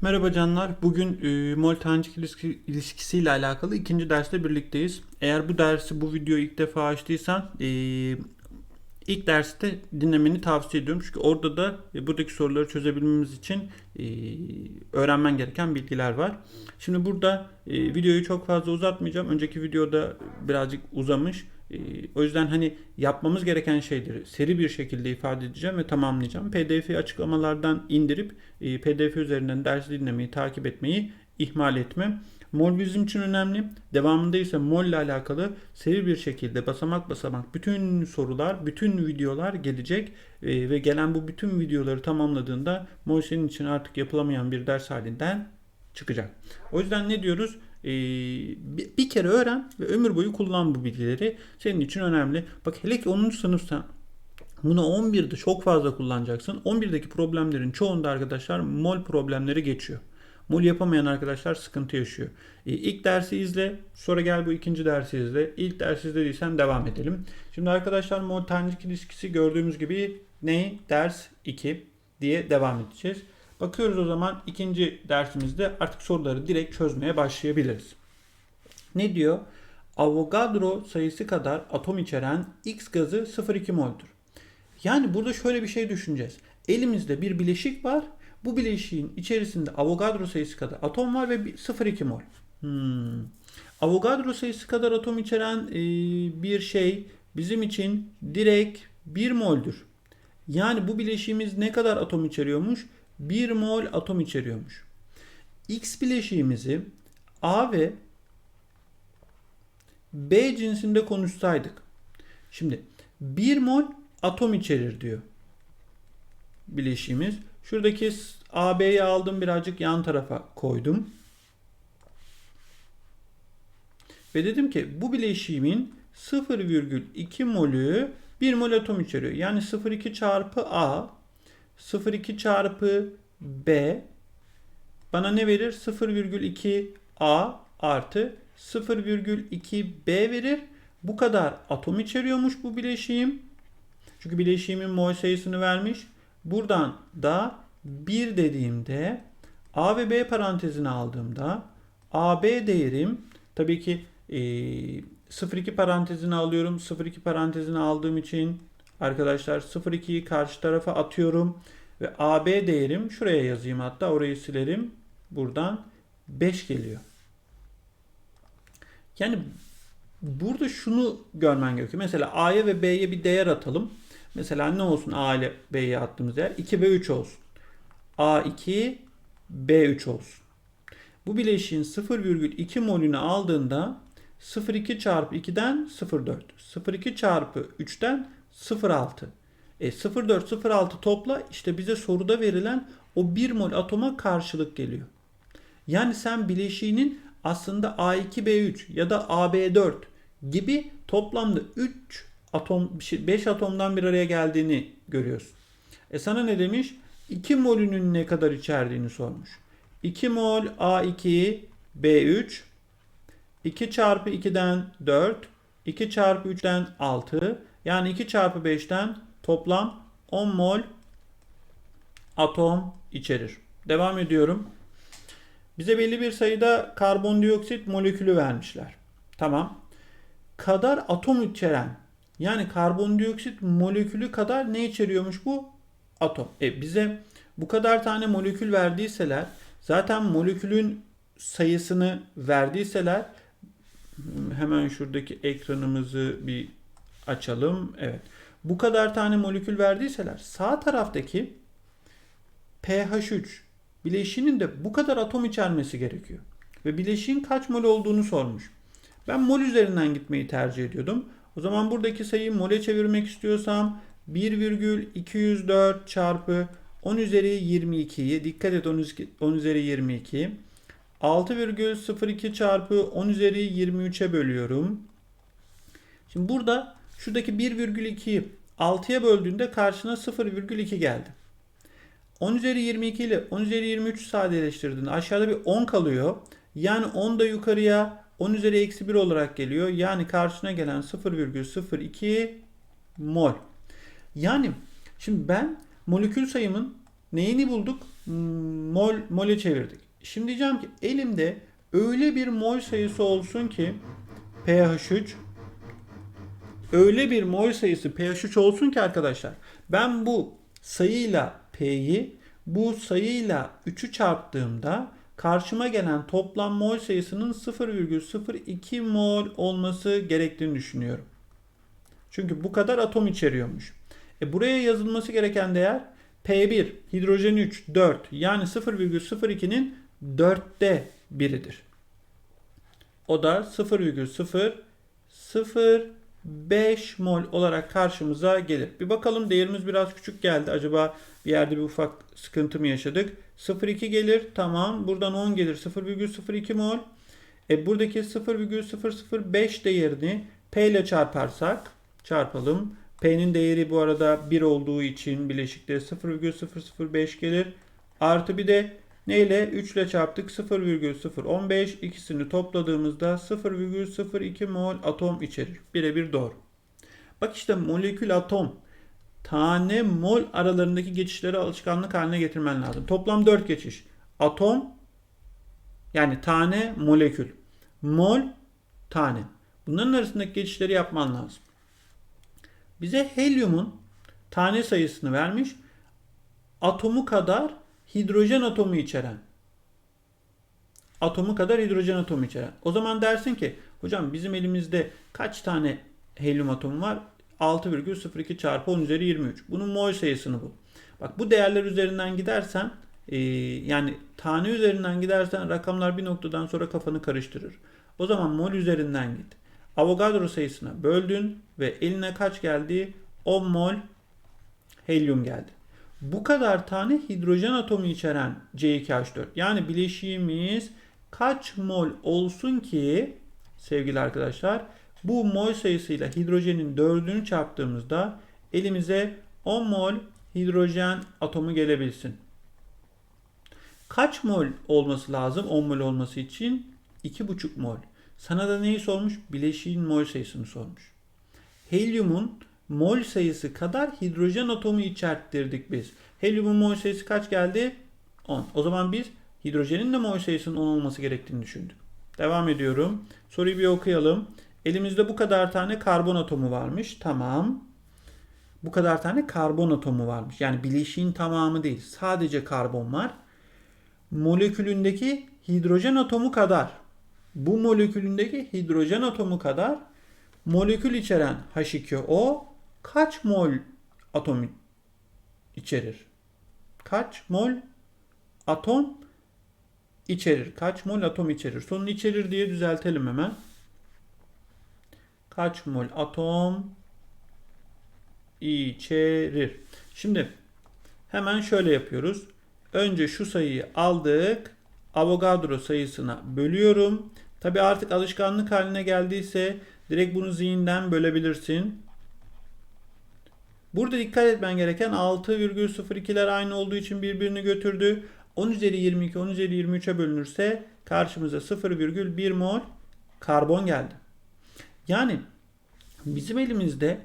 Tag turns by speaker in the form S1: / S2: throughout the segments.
S1: Merhaba canlar. Bugün e, mol tanecik ilişki, ilişkisiyle alakalı ikinci derste birlikteyiz. Eğer bu dersi, bu videoyu ilk defa açtıysan e, ilk derste dinlemeni tavsiye ediyorum. Çünkü orada da e, buradaki soruları çözebilmemiz için e, öğrenmen gereken bilgiler var. Şimdi burada e, videoyu çok fazla uzatmayacağım. Önceki videoda birazcık uzamış. E, o yüzden hani yapmamız gereken şeyleri seri bir şekilde ifade edeceğim ve tamamlayacağım. PDF'yi açıklamalardan indirip e, PDF üzerinden ders dinlemeyi, takip etmeyi ihmal etme. Mol bizim için önemli. Devamında ise mol ile alakalı seri bir şekilde basamak basamak bütün sorular, bütün videolar gelecek E, ve gelen bu bütün videoları tamamladığında mol senin için artık yapılamayan bir ders halinden çıkacak. O yüzden ne diyoruz? Ee, bir, kere öğren ve ömür boyu kullan bu bilgileri. Senin için önemli. Bak hele ki 10. sınıfsan bunu 11'de çok fazla kullanacaksın. 11'deki problemlerin çoğunda arkadaşlar mol problemleri geçiyor. Mol yapamayan arkadaşlar sıkıntı yaşıyor. Ee, ilk dersi izle. Sonra gel bu ikinci dersi izle. İlk dersi izlediysen devam edelim. Şimdi arkadaşlar mol tanecik ilişkisi gördüğümüz gibi ne? Ders 2 diye devam edeceğiz. Bakıyoruz o zaman ikinci dersimizde artık soruları direkt çözmeye başlayabiliriz. Ne diyor? Avogadro sayısı kadar atom içeren X gazı 0,2 mol'dur. Yani burada şöyle bir şey düşüneceğiz. Elimizde bir bileşik var. Bu bileşiğin içerisinde Avogadro sayısı kadar atom var ve 0,2 mol. Hmm. Avogadro sayısı kadar atom içeren e, bir şey bizim için direkt 1 moldür. Yani bu bileşiğimiz ne kadar atom içeriyormuş? 1 mol atom içeriyormuş. X bileşiğimizi A ve B cinsinde konuşsaydık. Şimdi 1 mol atom içerir diyor bileşiğimiz. Şuradaki AB'yi aldım birazcık yan tarafa koydum. Ve dedim ki bu bileşiğimin 0,2 molü 1 mol atom içeriyor. Yani 0,2 çarpı A 0,2 çarpı B bana ne verir? 0,2 A artı 0,2 B verir. Bu kadar atom içeriyormuş bu bileşiğim. Çünkü bileşiğimin mol sayısını vermiş. Buradan da 1 dediğimde A ve B parantezine aldığımda AB değerim tabii ki e, 0,2 parantezine alıyorum. 0,2 parantezine aldığım için arkadaşlar 0,2'yi karşı tarafa atıyorum. Ve AB değerim şuraya yazayım hatta orayı silerim. Buradan 5 geliyor. Yani burada şunu görmen gerekiyor. Mesela A'ya ve B'ye bir değer atalım. Mesela ne olsun A ile B'ye attığımız değer? 2 ve 3 olsun. A2 B3 olsun. Bu bileşiğin 0,2 molünü aldığında 0,2 çarpı 2'den 0,4. 0,2 çarpı 3'ten 0,6. E 0,4 0,6 topla işte bize soruda verilen o 1 mol atoma karşılık geliyor. Yani sen bileşiğinin aslında A2B3 ya da AB4 gibi toplamda 3 atom 5 atomdan bir araya geldiğini görüyorsun. E sana ne demiş? 2 molünün ne kadar içerdiğini sormuş. 2 mol A2 B3 2 çarpı 2'den 4 2 çarpı 3'ten 6 yani 2 çarpı 5'ten toplam 10 mol atom içerir. Devam ediyorum. Bize belli bir sayıda karbondioksit molekülü vermişler. Tamam. Kadar atom içeren yani karbondioksit molekülü kadar ne içeriyormuş bu? Atom. E bize bu kadar tane molekül verdiyseler zaten molekülün sayısını verdiyseler hemen şuradaki ekranımızı bir açalım. Evet. Bu kadar tane molekül verdiyseler sağ taraftaki pH3 bileşiğinin de bu kadar atom içermesi gerekiyor. Ve bileşiğin kaç mol olduğunu sormuş. Ben mol üzerinden gitmeyi tercih ediyordum. O zaman buradaki sayıyı mole çevirmek istiyorsam 1,204 çarpı 10 üzeri 22'yi dikkat et 10 üzeri 22 6,02 çarpı 10 üzeri 23'e bölüyorum. Şimdi burada şuradaki 1,2'yi 6'ya böldüğünde karşına 0,2 geldi. 10 üzeri 22 ile 10 üzeri 23 sadeleştirdiğinde aşağıda bir 10 kalıyor. Yani 10 da yukarıya 10 üzeri eksi 1 olarak geliyor. Yani karşına gelen 0,02 mol. Yani şimdi ben molekül sayımın neyini bulduk? Hmm, mol mole çevirdik. Şimdi diyeceğim ki elimde öyle bir mol sayısı olsun ki pH3 öyle bir mol sayısı pH3 olsun ki arkadaşlar ben bu sayıyla P'yi bu sayıyla 3'ü çarptığımda karşıma gelen toplam mol sayısının 0,02 mol olması gerektiğini düşünüyorum. Çünkü bu kadar atom içeriyormuş. E buraya yazılması gereken değer P1, hidrojen 3, 4 yani 0,02'nin 4'te biridir. O da 0,005 mol olarak karşımıza gelir. Bir bakalım değerimiz biraz küçük geldi. Acaba bir yerde bir ufak sıkıntı mı yaşadık? 0,2 gelir. Tamam. Buradan 10 gelir. 0,02 mol. E buradaki 0,005 değerini P ile çarparsak çarpalım. P'nin değeri bu arada 1 olduğu için bileşikte 0,005 gelir. Artı bir de neyle? 3 ile çarptık 0,015 ikisini topladığımızda 0,02 mol atom içerir. Birebir doğru. Bak işte molekül atom tane mol aralarındaki geçişleri alışkanlık haline getirmen lazım. Toplam 4 geçiş. Atom yani tane molekül. Mol tane. Bunların arasındaki geçişleri yapman lazım. Bize helyumun tane sayısını vermiş. Atomu kadar hidrojen atomu içeren. Atomu kadar hidrojen atomu içeren. O zaman dersin ki hocam bizim elimizde kaç tane helyum atomu var? 6,02 çarpı 10 üzeri 23. Bunun mol sayısını bul. Bak bu değerler üzerinden gidersen e, yani tane üzerinden gidersen rakamlar bir noktadan sonra kafanı karıştırır. O zaman mol üzerinden git. Avogadro sayısına böldün ve eline kaç geldi? 10 mol helyum geldi. Bu kadar tane hidrojen atomu içeren C2H4 yani bileşiğimiz kaç mol olsun ki sevgili arkadaşlar bu mol sayısıyla hidrojenin dördünü çarptığımızda elimize 10 mol hidrojen atomu gelebilsin. Kaç mol olması lazım 10 mol olması için? 2,5 mol. Sana da neyi sormuş? Bileşiğin mol sayısını sormuş. Helyumun mol sayısı kadar hidrojen atomu içerttirdik biz. Helyumun mol sayısı kaç geldi? 10. O zaman biz hidrojenin de mol sayısının 10 olması gerektiğini düşündük. Devam ediyorum. Soruyu bir okuyalım. Elimizde bu kadar tane karbon atomu varmış. Tamam. Bu kadar tane karbon atomu varmış. Yani bileşiğin tamamı değil. Sadece karbon var. Molekülündeki hidrojen atomu kadar. Bu molekülündeki hidrojen atomu kadar molekül içeren H2O kaç mol atom içerir? Kaç mol atom içerir? Kaç mol atom içerir? Sonunu içerir diye düzeltelim hemen. Kaç mol atom içerir? Şimdi hemen şöyle yapıyoruz. Önce şu sayıyı aldık. Avogadro sayısına bölüyorum. Tabi artık alışkanlık haline geldiyse direkt bunu zihinden bölebilirsin. Burada dikkat etmen gereken 6,02'ler aynı olduğu için birbirini götürdü. 10 üzeri 22, 10 üzeri 23'e bölünürse karşımıza 0,1 mol karbon geldi. Yani bizim elimizde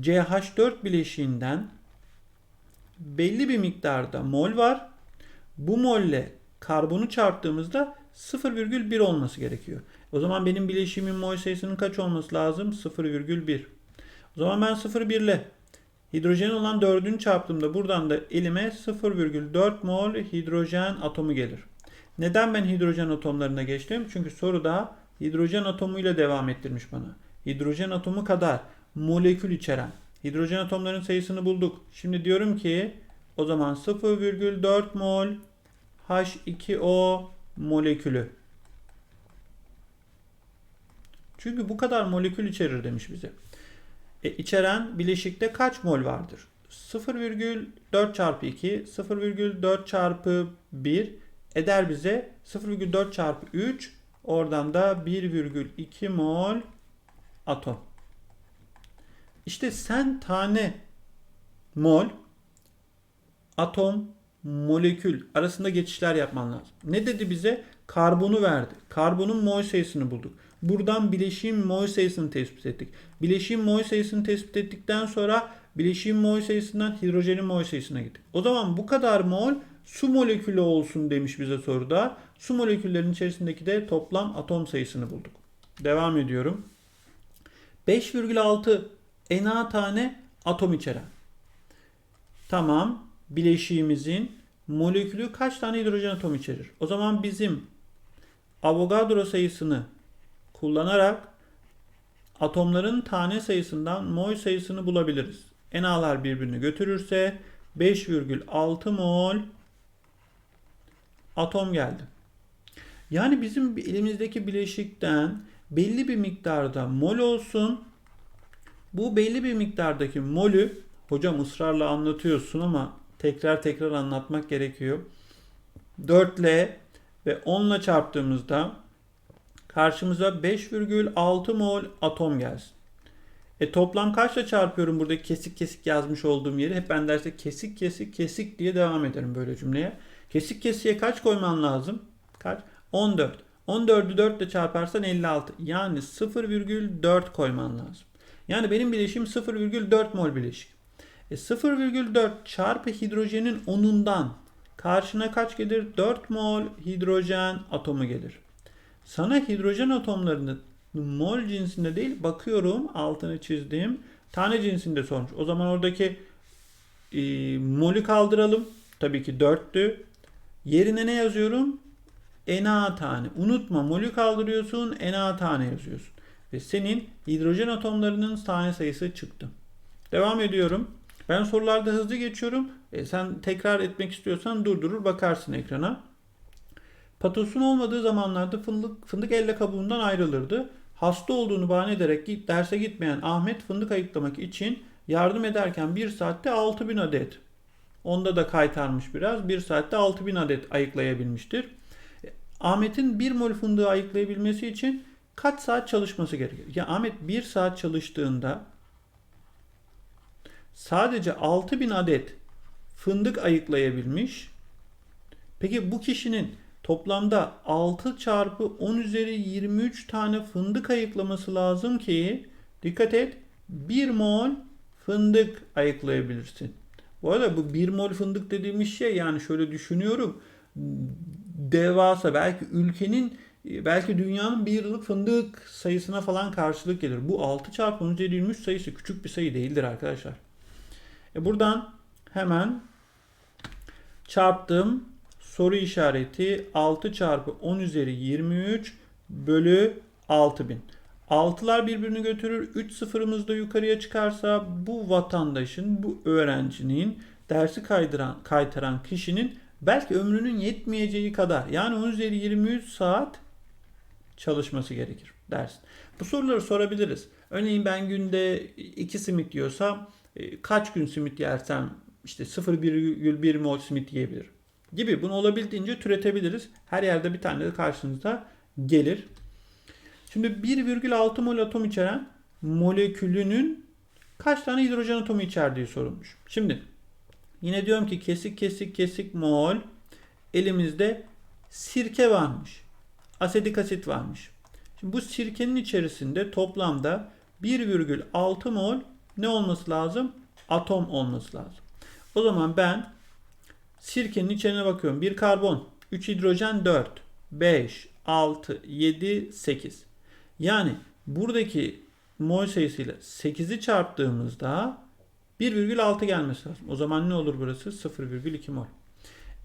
S1: CH4 bileşiğinden belli bir miktarda mol var. Bu molle karbonu çarptığımızda 0,1 olması gerekiyor. O zaman benim bileşiğimin mol sayısının kaç olması lazım? 0,1. O zaman ben 0,1 ile hidrojen olan 4'ünü çarptığımda buradan da elime 0,4 mol hidrojen atomu gelir. Neden ben hidrojen atomlarına geçtim? Çünkü soruda hidrojen atomuyla devam ettirmiş bana. Hidrojen atomu kadar molekül içeren hidrojen atomların sayısını bulduk. Şimdi diyorum ki o zaman 0,4 mol H2O molekülü. Çünkü bu kadar molekül içerir demiş bize. E, içeren bileşikte kaç mol vardır? 0,4 çarpı 2, 0,4 çarpı 1 eder bize 0,4 çarpı 3 oradan da 1,2 mol atom. İşte sen tane mol, atom, molekül arasında geçişler yapman lazım. Ne dedi bize? Karbonu verdi. Karbonun mol sayısını bulduk. Buradan bileşiğin mol sayısını tespit ettik. Bileşiğin mol sayısını tespit ettikten sonra bileşiğin mol sayısından hidrojenin mol sayısına gittik. O zaman bu kadar mol su molekülü olsun demiş bize soruda. Su moleküllerinin içerisindeki de toplam atom sayısını bulduk. Devam ediyorum. 5,6 Na tane atom içeren. Tamam. Bileşiğimizin molekülü kaç tane hidrojen atom içerir? O zaman bizim Avogadro sayısını kullanarak atomların tane sayısından mol sayısını bulabiliriz. NA'lar birbirini götürürse 5,6 mol atom geldi. Yani bizim elimizdeki bileşikten belli bir miktarda mol olsun. Bu belli bir miktardaki molü hocam ısrarla anlatıyorsun ama tekrar tekrar anlatmak gerekiyor. 4 ile ve 10 ile çarptığımızda karşımıza 5,6 mol atom gelsin. E toplam kaçla çarpıyorum burada kesik kesik yazmış olduğum yeri? Hep ben derste kesik kesik kesik diye devam ederim böyle cümleye. Kesik kesiye kaç koyman lazım? Kaç? 14. 14'ü 4 ile çarparsan 56. Yani 0,4 koyman lazım. Yani benim bileşim 0,4 mol bileşik. E 0,4 çarpı hidrojenin 10'undan karşına kaç gelir? 4 mol hidrojen atomu gelir. Sana hidrojen atomlarını mol cinsinde değil bakıyorum altını çizdiğim tane cinsinde sormuş. O zaman oradaki e, molü kaldıralım. Tabii ki 4'tü. Yerine ne yazıyorum? Na tane. Unutma molü kaldırıyorsun Na tane yazıyorsun. Ve senin hidrojen atomlarının tane sayısı çıktı. Devam ediyorum. Ben sorularda hızlı geçiyorum. E, sen tekrar etmek istiyorsan durdurur bakarsın ekrana. Patosun olmadığı zamanlarda fındık, fındık elle kabuğundan ayrılırdı. Hasta olduğunu bahane ederek git, derse gitmeyen Ahmet fındık ayıklamak için yardım ederken 1 saatte 6000 adet. Onda da kaytarmış biraz. 1 saatte 6000 adet ayıklayabilmiştir. Ahmet'in 1 mol fındığı ayıklayabilmesi için kaç saat çalışması gerekir? Ya Ahmet 1 saat çalıştığında sadece 6000 adet fındık ayıklayabilmiş. Peki bu kişinin toplamda 6 çarpı 10 üzeri 23 tane fındık ayıklaması lazım ki dikkat et 1 mol fındık ayıklayabilirsin. Bu arada bu 1 mol fındık dediğimiz şey yani şöyle düşünüyorum devasa belki ülkenin belki dünyanın bir yıllık fındık sayısına falan karşılık gelir. Bu 6 çarpı 10 üzeri 23 sayısı küçük bir sayı değildir arkadaşlar. E buradan hemen çarptım soru işareti 6 çarpı 10 üzeri 23 bölü 6000. 6'lar birbirini götürür. 3 sıfırımız da yukarıya çıkarsa bu vatandaşın, bu öğrencinin dersi kaydıran, kaytaran kişinin belki ömrünün yetmeyeceği kadar yani 10 üzeri 23 saat çalışması gerekir dersin. Bu soruları sorabiliriz. Örneğin ben günde 2 simit yiyorsam e, kaç gün simit yersem işte 0,1 mol simit yiyebilirim gibi bunu olabildiğince türetebiliriz. Her yerde bir tane de karşınıza gelir. Şimdi 1,6 mol atom içeren molekülünün kaç tane hidrojen atomu içerdiği sorulmuş. Şimdi yine diyorum ki kesik kesik kesik mol elimizde sirke varmış. Asetik asit varmış. Şimdi bu sirkenin içerisinde toplamda 1,6 mol ne olması lazım? Atom olması lazım. O zaman ben Sirkenin içine bakıyorum. 1 karbon, 3 hidrojen 4, 5, 6, 7, 8. Yani buradaki mol sayısıyla 8'i çarptığımızda 1,6 gelmesi lazım. O zaman ne olur burası? 0,2 mol.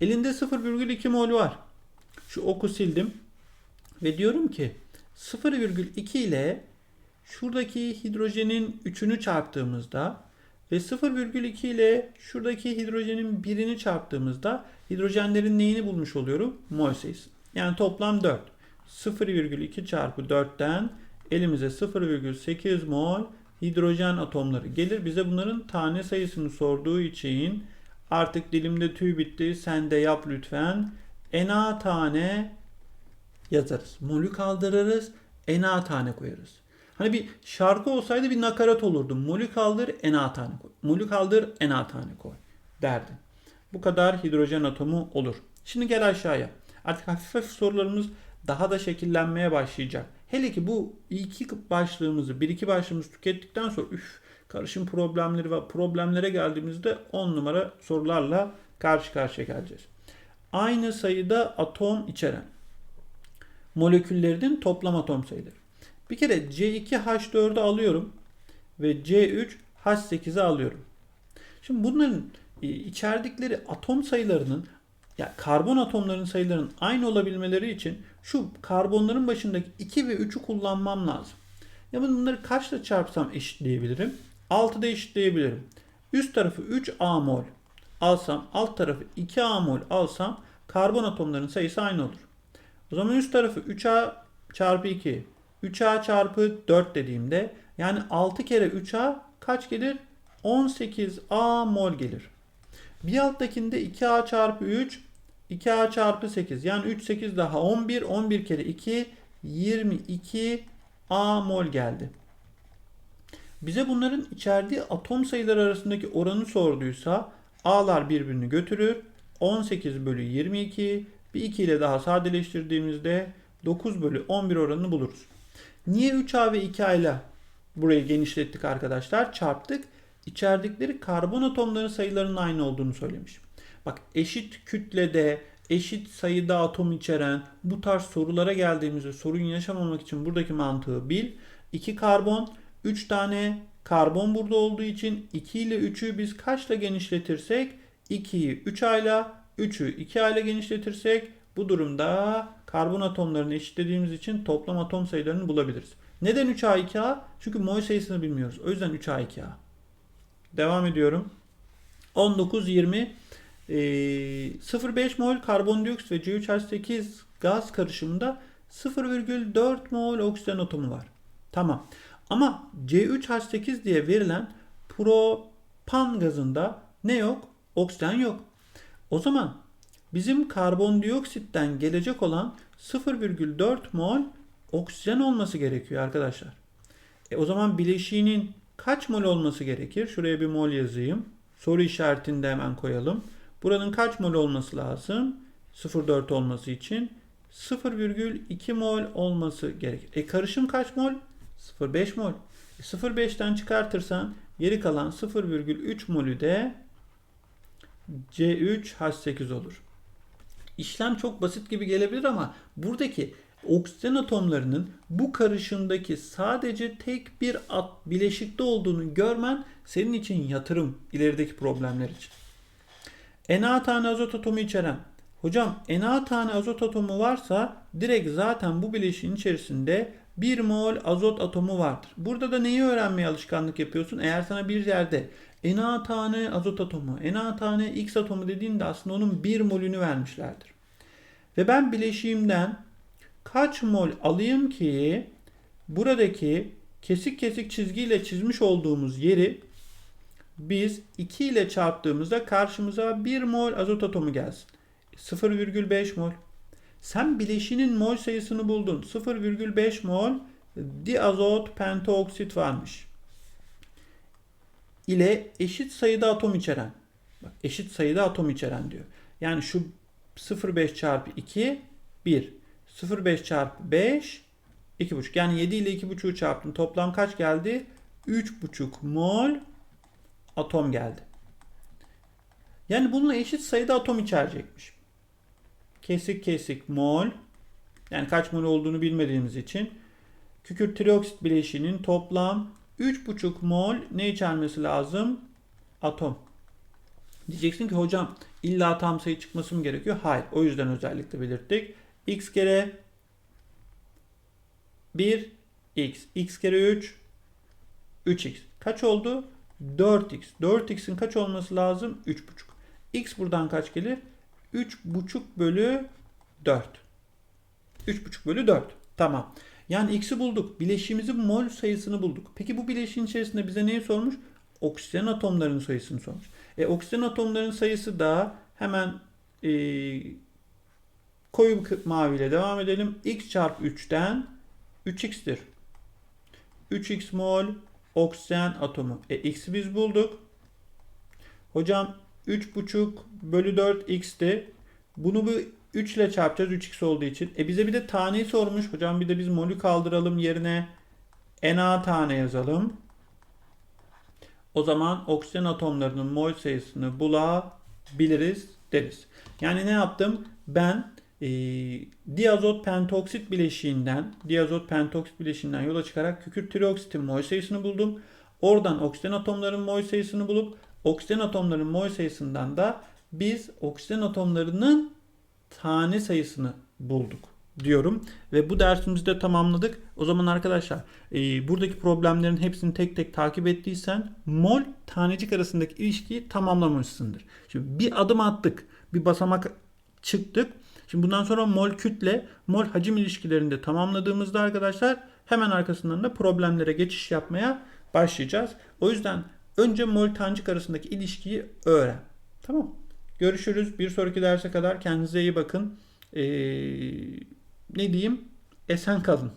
S1: Elinde 0,2 mol var. Şu oku sildim. Ve diyorum ki 0,2 ile şuradaki hidrojenin 3'ünü çarptığımızda ve 0,2 ile şuradaki hidrojenin birini çarptığımızda hidrojenlerin neyini bulmuş oluyorum? Mol sayısı. Yani toplam 4. 0,2 çarpı 4'ten elimize 0,8 mol hidrojen atomları gelir. Bize bunların tane sayısını sorduğu için artık dilimde tüy bitti. Sen de yap lütfen. Na tane yazarız. Molü kaldırırız. Na tane koyarız. Hani bir şarkı olsaydı bir nakarat olurdu. Molü kaldır en A tane koy. Molü kaldır en A tane koy derdin. Bu kadar hidrojen atomu olur. Şimdi gel aşağıya. Artık hafif hafif sorularımız daha da şekillenmeye başlayacak. Hele ki bu iki başlığımızı, bir iki başlığımızı tükettikten sonra üf karışım problemleri ve problemlere geldiğimizde 10 numara sorularla karşı karşıya geleceğiz. aynı sayıda atom içeren moleküllerinin toplam atom sayıları. Bir kere C2H4'ü alıyorum ve C3H8'i alıyorum. Şimdi bunların e, içerdikleri atom sayılarının ya karbon atomlarının sayılarının aynı olabilmeleri için şu karbonların başındaki 2 ve 3'ü kullanmam lazım. Ya ben bunları kaçla çarpsam eşitleyebilirim? 6'da eşitleyebilirim. Üst tarafı 3A mol alsam, alt tarafı 2A mol alsam karbon atomlarının sayısı aynı olur. O zaman üst tarafı 3A çarpı 2, 3A çarpı 4 dediğimde yani 6 kere 3A kaç gelir? 18A mol gelir. Bir alttakinde 2A çarpı 3, 2A çarpı 8. Yani 3, 8 daha 11. 11 kere 2, 22 A mol geldi. Bize bunların içerdiği atom sayıları arasındaki oranı sorduysa A'lar birbirini götürür. 18 bölü 22 bir 2 ile daha sadeleştirdiğimizde 9 bölü 11 oranını buluruz. Niye 3A ve 2A ile burayı genişlettik arkadaşlar? Çarptık. İçerdikleri karbon atomların sayılarının aynı olduğunu söylemiş. Bak eşit kütlede, eşit sayıda atom içeren bu tarz sorulara geldiğimizde sorun yaşamamak için buradaki mantığı bil. 2 karbon, 3 tane karbon burada olduğu için 2 ile 3'ü biz kaçla genişletirsek 2'yi 3 ayla 3'ü 2 ayla genişletirsek bu durumda karbon atomlarını eşitlediğimiz için toplam atom sayılarını bulabiliriz. Neden 3A 2A? Çünkü mol sayısını bilmiyoruz. O yüzden 3A 2A. Devam ediyorum. 19 20 e, 0,5 mol karbondioksit ve C3H8 gaz karışımında 0,4 mol oksijen atomu var. Tamam. Ama C3H8 diye verilen propan gazında ne yok? Oksijen yok. O zaman bizim karbondioksitten gelecek olan 0,4 mol oksijen olması gerekiyor arkadaşlar. E o zaman bileşiğinin kaç mol olması gerekir? Şuraya bir mol yazayım. Soru işaretini de hemen koyalım. Buranın kaç mol olması lazım? 0,4 olması için 0,2 mol olması gerekir. E karışım kaç mol? 0,5 mol. E 0,5'ten çıkartırsan geri kalan 0,3 molü de C3H8 olur. İşlem çok basit gibi gelebilir ama buradaki oksijen atomlarının bu karışımdaki sadece tek bir at bileşikte olduğunu görmen senin için yatırım ilerideki problemler için. Na tane azot atomu içeren. Hocam Na tane azot atomu varsa direkt zaten bu bileşiğin içerisinde 1 mol azot atomu vardır. Burada da neyi öğrenmeye alışkanlık yapıyorsun? Eğer sana bir yerde Na tane azot atomu, Na tane X atomu dediğinde aslında onun 1 molünü vermişlerdir. Ve ben bileşiğimden kaç mol alayım ki buradaki kesik kesik çizgiyle çizmiş olduğumuz yeri biz 2 ile çarptığımızda karşımıza 1 mol azot atomu gelsin. 0,5 mol. Sen bileşinin mol sayısını buldun. 0,5 mol diazot pentaoksit varmış. İle eşit sayıda atom içeren. Bak eşit sayıda atom içeren diyor. Yani şu 0,5 çarpı 2 1. 0,5 çarpı 5 2,5. Yani 7 ile 2,5'u çarptım. Toplam kaç geldi? 3,5 mol atom geldi. Yani bununla eşit sayıda atom içerecekmiş. Kesik kesik mol. Yani kaç mol olduğunu bilmediğimiz için kükürt trioksit bileşiğinin toplam 3,5 mol ne içermesi lazım? Atom. Diyeceksin ki hocam illa tam sayı çıkması mı gerekiyor? Hayır. O yüzden özellikle belirttik. x kere 1 x. x kere 3 3x. Kaç oldu? 4x. 4x'in kaç olması lazım? 3,5. x buradan kaç gelir? 3,5 bölü 4. 3,5 bölü 4. Tamam. Yani x'i bulduk. Bileşiğimizin mol sayısını bulduk. Peki bu bileşiğin içerisinde bize neyi sormuş? Oksijen atomlarının sayısını sormuş. E, oksijen atomlarının sayısı da hemen e, koyu maviyle devam edelim. x çarpı 3'ten 3x'tir. 3x mol oksijen atomu. E x'i biz bulduk. Hocam 3,5 bölü 4 x'ti. Bunu bu 3 ile çarpacağız 3x olduğu için. E bize bir de taneyi sormuş. Hocam bir de biz molü kaldıralım yerine Na tane yazalım. O zaman oksijen atomlarının mol sayısını bulabiliriz deriz. Yani ne yaptım? Ben e, diazot pentoksit bileşiğinden diazot pentoksit bileşiğinden yola çıkarak kükürt trioksitin mol sayısını buldum. Oradan oksijen atomlarının mol sayısını bulup oksijen atomlarının mol sayısından da biz oksijen atomlarının tane sayısını bulduk diyorum. Ve bu dersimizi de tamamladık. O zaman arkadaşlar e, buradaki problemlerin hepsini tek tek takip ettiysen mol tanecik arasındaki ilişkiyi tamamlamışsındır. Şimdi bir adım attık. Bir basamak çıktık. Şimdi bundan sonra mol kütle, mol hacim ilişkilerini de tamamladığımızda arkadaşlar hemen arkasından da problemlere geçiş yapmaya başlayacağız. O yüzden önce mol tanecik arasındaki ilişkiyi öğren. Tamam. Görüşürüz. Bir sonraki derse kadar kendinize iyi bakın. Ee, ne diyeyim? Esen kalın.